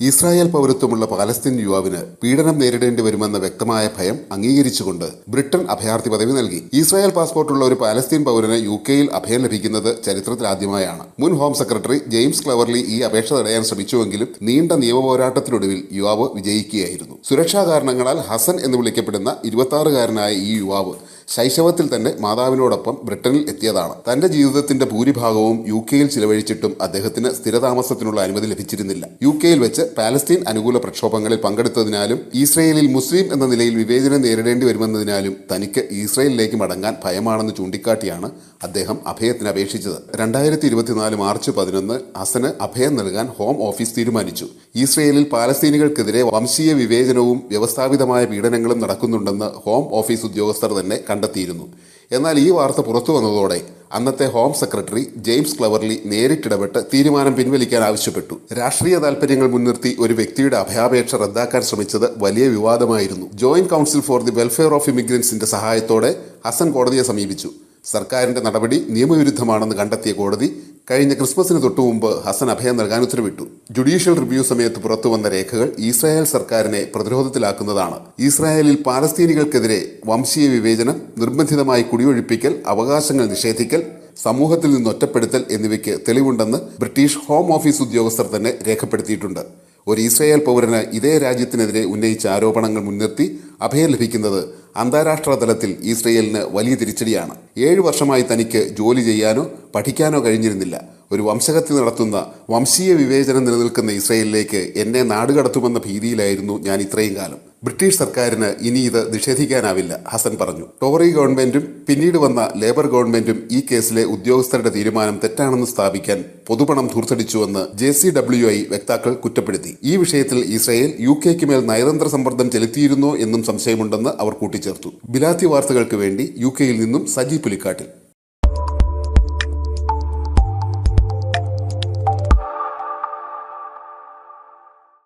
Israel പൗരത്വമുള്ള Palestine യുവാവിന് പീഡനം നേരിടേണ്ടി വരുമെന്ന വ്യക്തമായ ഭയം അംഗീകരിച്ചുകൊണ്ട് ബ്രിട്ടൻ അഭയാർത്ഥി പദവി നൽകി. ഇസ്രായേൽ പാസ്പോർട്ടുള്ള ഒരു പാലസ്തീൻ പൗരന് യു കെയിൽ അഭയം ലഭിക്കുന്നത് ചരിത്രത്തിലാദ്യമായാണ് മുൻ ഹോം സെക്രട്ടറി ജെയിംസ് ക്ലവർലി ഈ അപേക്ഷ തടയാൻ ശ്രമിച്ചുവെങ്കിലും നീണ്ട നിയമ പോരാട്ടത്തിനൊടുവിൽ യുവാവ് വിജയിക്കുകയായിരുന്നു. സുരക്ഷാ കാരണങ്ങളാൽ ഹസൻ എന്ന് വിളിക്കപ്പെടുന്ന ഇരുപത്തിയാറുകാരനായ ഈ യുവാവ് ശൈശവത്തിൽ തന്നെ മാതാവിനോടൊപ്പം ബ്രിട്ടനിൽ എത്തിയതാണ്. തന്റെ ജീവിതത്തിന്റെ ഭൂരിഭാഗവും യു കെയിൽ ചിലവഴിച്ചിട്ടും അദ്ദേഹത്തിന് സ്ഥിരതാമസത്തിനുള്ള അനുമതി ലഭിച്ചിരുന്നില്ല. യു കെയിൽ വെച്ച് പാലസ്തീൻ അനുകൂല പ്രക്ഷോഭങ്ങളിൽ പങ്കെടുത്തതിനാലും ഇസ്രയേലിൽ മുസ്ലിം എന്ന നിലയിൽ വിവേചനം നേരിടേണ്ടി വരുമെന്നതിനാലും തനിക്ക് ഇസ്രയേലിലേക്ക് മടങ്ങാൻ ഭയമാണെന്ന് ചൂണ്ടിക്കാട്ടിയാണ് അദ്ദേഹം അഭയത്തിന് അപേക്ഷിച്ചത്. രണ്ടായിരത്തി ഇരുപത്തിനാല് മാർച്ച് പതിനൊന്ന് ഹസന് അഭയം നൽകാൻ ഹോം ഓഫീസ് തീരുമാനിച്ചു. ഇസ്രയേലിൽ പാലസ്തീനികൾക്കെതിരെ വംശീയ വിവേചനവും വ്യവസ്ഥാപിതമായ പീഡനങ്ങളും നടക്കുന്നുണ്ടെന്ന് ഹോം ഓഫീസ് ഉദ്യോഗസ്ഥർ തന്നെ കണ്ടെത്തിയിരുന്നു. എന്നാൽ ഈ വാർത്ത പുറത്തു വന്നതോടെ അന്നത്തെ ഹോം സെക്രട്ടറി ജെയിംസ് ക്ലവർലി നേരിട്ടിടപെട്ട് തീരുമാനം പിൻവലിക്കാൻ ആവശ്യപ്പെട്ടു. രാഷ്ട്രീയ താൽപര്യങ്ങൾ മുൻനിർത്തി ഒരു വ്യക്തിയുടെ അഭയാപേക്ഷ റദ്ദാക്കാൻ ശ്രമിച്ചത് വലിയ വിവാദമായിരുന്നു. Joint council for the welfare of ഇമിഗ്രൻസിന്റെ സഹായത്തോടെ ഹസൻ കോടതിയെ സമീപിച്ചു. സർക്കാരിന്റെ നടപടി നിയമവിരുദ്ധമാണെന്ന് കണ്ടെത്തിയ കോടതി കഴിഞ്ഞ ക്രിസ്മസിന് തൊട്ടു മുമ്പ് ഹസൻ അഭയം നൽകാൻ ഉത്തരവിട്ടു. ജുഡീഷ്യൽ റിവ്യൂ സമയത്ത് പുറത്തുവന്ന രേഖകൾ ഇസ്രായേൽ സർക്കാരിനെ പ്രതിരോധത്തിലാക്കുന്നതാണ്. ഇസ്രായേലിൽ പാലസ്തീനികൾക്കെതിരെ വംശീയ വിവേചനം നിർബന്ധിതമായി കുടിയൊഴിപ്പിക്കൽ അവകാശങ്ങൾ നിഷേധിക്കൽ സമൂഹത്തിൽ നിന്ന് ഒറ്റപ്പെടുത്തൽ എന്നിവയ്ക്ക് തെളിവുണ്ടെന്ന് ബ്രിട്ടീഷ് ഹോം ഓഫീസ് ഉദ്യോഗസ്ഥർ തന്നെ രേഖപ്പെടുത്തിയിട്ടുണ്ട്. ഒരു ഇസ്രായേൽ പൗരന് ഇതേ രാജ്യത്തിനെതിരെ ഉന്നയിച്ച ആരോപണങ്ങൾ മുൻനിർത്തി അഭയം ലഭിക്കുന്നത് അന്താരാഷ്ട്ര തലത്തിൽ ഇസ്രയേലിന് വലിയ തിരിച്ചടിയാണ്. ഏഴു വർഷമായി തനിക്ക് ജോലി ചെയ്യാനോ പഠിക്കാനോ കഴിഞ്ഞിരുന്നില്ല. ഒരു വംശഹത്യ നടത്തുന്ന വംശീയ വിവേചനം നിലനിൽക്കുന്ന ഇസ്രയേലിലേക്ക് എന്നെ നാടുകടത്തുമെന്ന ഭീതിയിലായിരുന്നു ഞാൻ ഇത്രയും കാലം. ബ്രിട്ടീഷ് സർക്കാരിന് ഇനി ഇത് നിഷേധിക്കാനാവില്ല ഹസൻ പറഞ്ഞു. ടോറി ഗവൺമെന്റും പിന്നീട് വന്ന ലേബർ ഗവൺമെന്റും ഈ കേസിലെ ഉദ്യോഗസ്ഥരുടെ തീരുമാനം തെറ്റാണെന്ന് സ്ഥാപിക്കാൻ പൊതുപണം ധൂർത്തടിച്ചുവെന്ന് ജെ സി ഡബ്ല്യു ഐ വക്താക്കൾ കുറ്റപ്പെടുത്തി. ഈ വിഷയത്തിൽ ഇസ്രയേൽ യു കെക്ക് മേൽ നയതന്ത്ര സമ്മർദ്ദം ചെലുത്തിയിരുന്നോ എന്നും സംശയമുണ്ടെന്ന് അവർ കൂട്ടിച്ചേർത്തു. ബിലാത്തി വാർത്തകൾക്ക് വേണ്ടി യു കെയിൽ നിന്നും സജി പുലിക്കാട്ടിൽ.